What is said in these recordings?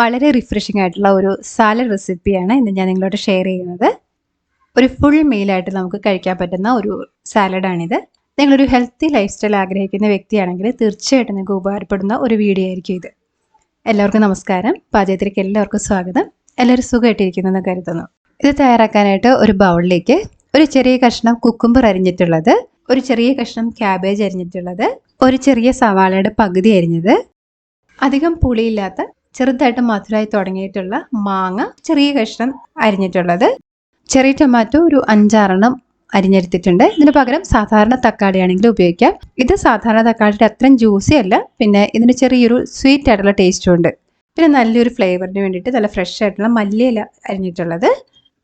വളരെ റിഫ്രഷിംഗ് ആയിട്ടുള്ള ഒരു സാലഡ് റെസിപ്പിയാണ് ഇന്ന് ഞാൻ നിങ്ങളോട് ഷെയർ ചെയ്യുന്നത്. ഒരു ഫുൾ മീലായിട്ട് നമുക്ക് കഴിക്കാൻ പറ്റുന്ന ഒരു സാലഡാണിത് നിങ്ങളൊരു ഹെൽത്തി ലൈഫ് സ്റ്റൈൽ ആഗ്രഹിക്കുന്ന വ്യക്തിയാണെങ്കിൽ തീർച്ചയായിട്ടും നിങ്ങൾക്ക് ഉപകാരപ്പെടുന്ന ഒരു വീഡിയോ ആയിരിക്കും ഇത്. എല്ലാവർക്കും നമസ്കാരം. പാചകത്തിലേക്ക് എല്ലാവർക്കും സ്വാഗതം. എല്ലാവരും സുഖമായിട്ടിരിക്കുന്നെന്ന് കരുതുന്നു. ഇത് തയ്യാറാക്കാനായിട്ട് ഒരു ബൗളിലേക്ക് ഒരു ചെറിയ കഷ്ണം കുക്കുംബർ അരിഞ്ഞിട്ടുള്ളത് ഒരു ചെറിയ കഷ്ണം ക്യാബേജ് അരിഞ്ഞിട്ടുള്ളത് ഒരു ചെറിയ സവാളയുടെ പകുതി അരിഞ്ഞത് അധികം പുളിയില്ലാത്ത ചെറുതായിട്ട് മധുരമായി തുടങ്ങിയിട്ടുള്ള മാങ്ങ ചെറിയ കഷ്ണം അരിഞ്ഞിട്ടുള്ളത്. ചെറിയ ടൊമാറ്റോ ഒരു അഞ്ചാറെണ്ണം അരിഞ്ഞെടുത്തിട്ടുണ്ട്. ഇതിന് പകരം സാധാരണ തക്കാളിയാണെങ്കിൽ ഉപയോഗിക്കാം. ഇത് സാധാരണ തക്കാളിയുടെ അത്രയും ജ്യൂസി അല്ല. പിന്നെ ഇതിന് ചെറിയൊരു സ്വീറ്റ് ആയിട്ടുള്ള ടേസ്റ്റും ഉണ്ട്. പിന്നെ നല്ലൊരു ഫ്ലേവറിന് വേണ്ടിയിട്ട് നല്ല ഫ്രഷ് ആയിട്ടുള്ള മല്ലിയില അരിഞ്ഞിട്ടുള്ളത്.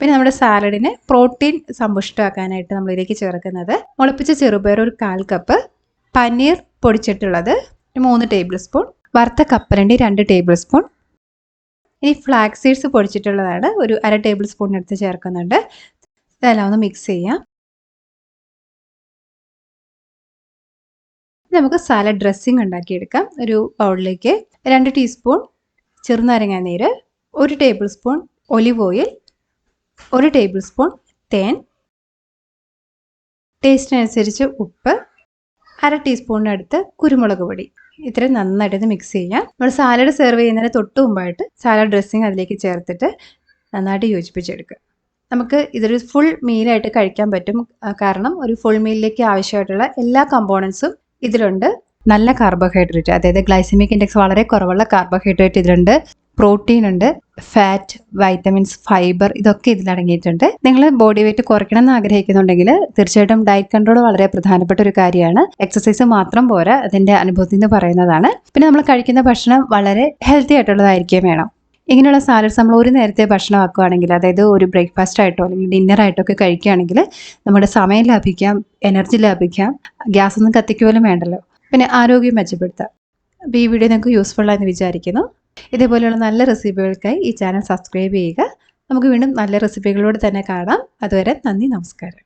പിന്നെ നമ്മുടെ സാലഡിനെ പ്രോട്ടീൻ സമ്പുഷ്ടമാക്കാനായിട്ട് നമ്മൾ ഇതിലേക്ക് ചേർക്കുന്നത് മുളപ്പിച്ച ചെറുപയർ ഒരു കാൽ കപ്പ് പനീർ പൊടിച്ചിട്ടുള്ളത് മൂന്ന് ടേബിൾ സ്പൂൺ വറുത്ത കപ്പലണ്ടി രണ്ട് ടേബിൾ സ്പൂൺ ഇനി ഫ്ലാക്സ് സീഡ്സ് പൊടിച്ചിട്ടുള്ളതാണ്. ഒരു അര ടേബിൾ സ്പൂൺ ചേർക്കുന്നുണ്ട്. ഇതെല്ലാം ഒന്ന് മിക്സ് ചെയ്യാം. നമുക്ക് സാലഡ് ഡ്രസ്സിങ് ഉണ്ടാക്കിയെടുക്കാം. ഒരു ബൗളിലേക്ക് രണ്ട് ടീസ്പൂൺ ചെറുനാരങ്ങ നീര് ഒരു ടേബിൾ സ്പൂൺ ഒലിവ് ഓയിൽ ഒരു ടേബിൾ സ്പൂൺ തേൻ ടേസ്റ്റിനനുസരിച്ച് ഉപ്പ് അര ടീസ്പൂണിനടുത്ത് കുരുമുളക് പൊടി. ഇത്രയും നന്നായിട്ട് മിക്സ് ചെയ്യാം. നമ്മൾ സാലഡ് സെർവ് ചെയ്യുന്നതിന് തൊട്ട് മുമ്പായിട്ട് സാലഡ് ഡ്രസ്സിങ് അതിലേക്ക് ചേർത്തിട്ട് നന്നായിട്ട് യോജിപ്പിച്ചെടുക്കുക. നമുക്ക് ഇതൊരു ഫുൾ മീലായിട്ട് കഴിക്കാൻ പറ്റും. കാരണം ഒരു ഫുൾ മീലിലേക്ക് ആവശ്യമായിട്ടുള്ള എല്ലാ കമ്പോണൻസും ഇതിലുണ്ട്. നല്ല കാർബോഹൈഡ്രേറ്റ് അതായത് ഗ്ലൈസമിക് ഇൻഡെക്സ് വളരെ കുറവുള്ള കാർബോഹൈഡ്രേറ്റ് ഇതിലുണ്ട്. പ്രോട്ടീൻ ഉണ്ട് ഫാറ്റ് വൈറ്റമിൻസ് ഫൈബർ ഇതൊക്കെ ഇതിലടങ്ങിയിട്ടുണ്ട് നിങ്ങൾ ബോഡി വെയിറ്റ് കുറയ്ക്കണം എന്ന് ആഗ്രഹിക്കുന്നുണ്ടെങ്കിൽ തീർച്ചയായിട്ടും ഡയറ്റ് കൺട്രോൾ വളരെ പ്രധാനപ്പെട്ട ഒരു കാര്യമാണ്. എക്സസൈസ് മാത്രം പോരാ അതിന്റെ അനുഭവത്തിൽ നിന്ന് പറയുന്നതാണ്. പിന്നെ നമ്മൾ കഴിക്കുന്ന ഭക്ഷണം വളരെ ഹെൽത്തി ആയിട്ടുള്ളതായിരിക്കും വേണം. ഇങ്ങനെയുള്ള സാലഡ്സ് നമ്മൾ ഒരു നേരത്തെ ഭക്ഷണം ആക്കുകയാണെങ്കിൽ അതായത് ഒരു ബ്രേക്ക്ഫാസ്റ്റ് ആയിട്ടോ അല്ലെങ്കിൽ ഡിന്നർ ആയിട്ടോ ഒക്കെ കഴിക്കുകയാണെങ്കിൽ നമ്മുടെ സമയം ലാഭിക്കാം എനർജി ലാഭിക്കാം ഗ്യാസ് ഒന്നും കത്തിക്കുപോലും വേണ്ടല്ലോ. പിന്നെ ആരോഗ്യം മെച്ചപ്പെടുത്താം. അപ്പോൾ ഈ വീഡിയോ നിങ്ങൾക്ക് യൂസ്ഫുൾ ആണെന്ന് വിചാരിക്കുന്നു. ഇതേപോലെയുള്ള നല്ല റെസിപ്പികൾക്കായി ഈ ചാനൽ സബ്സ്ക്രൈബ് ചെയ്യുക. നമുക്ക് വീണ്ടും നല്ല റെസിപ്പികളോട് തന്നെ കാണാം. അതുവരെ നന്ദി നമസ്കാരം.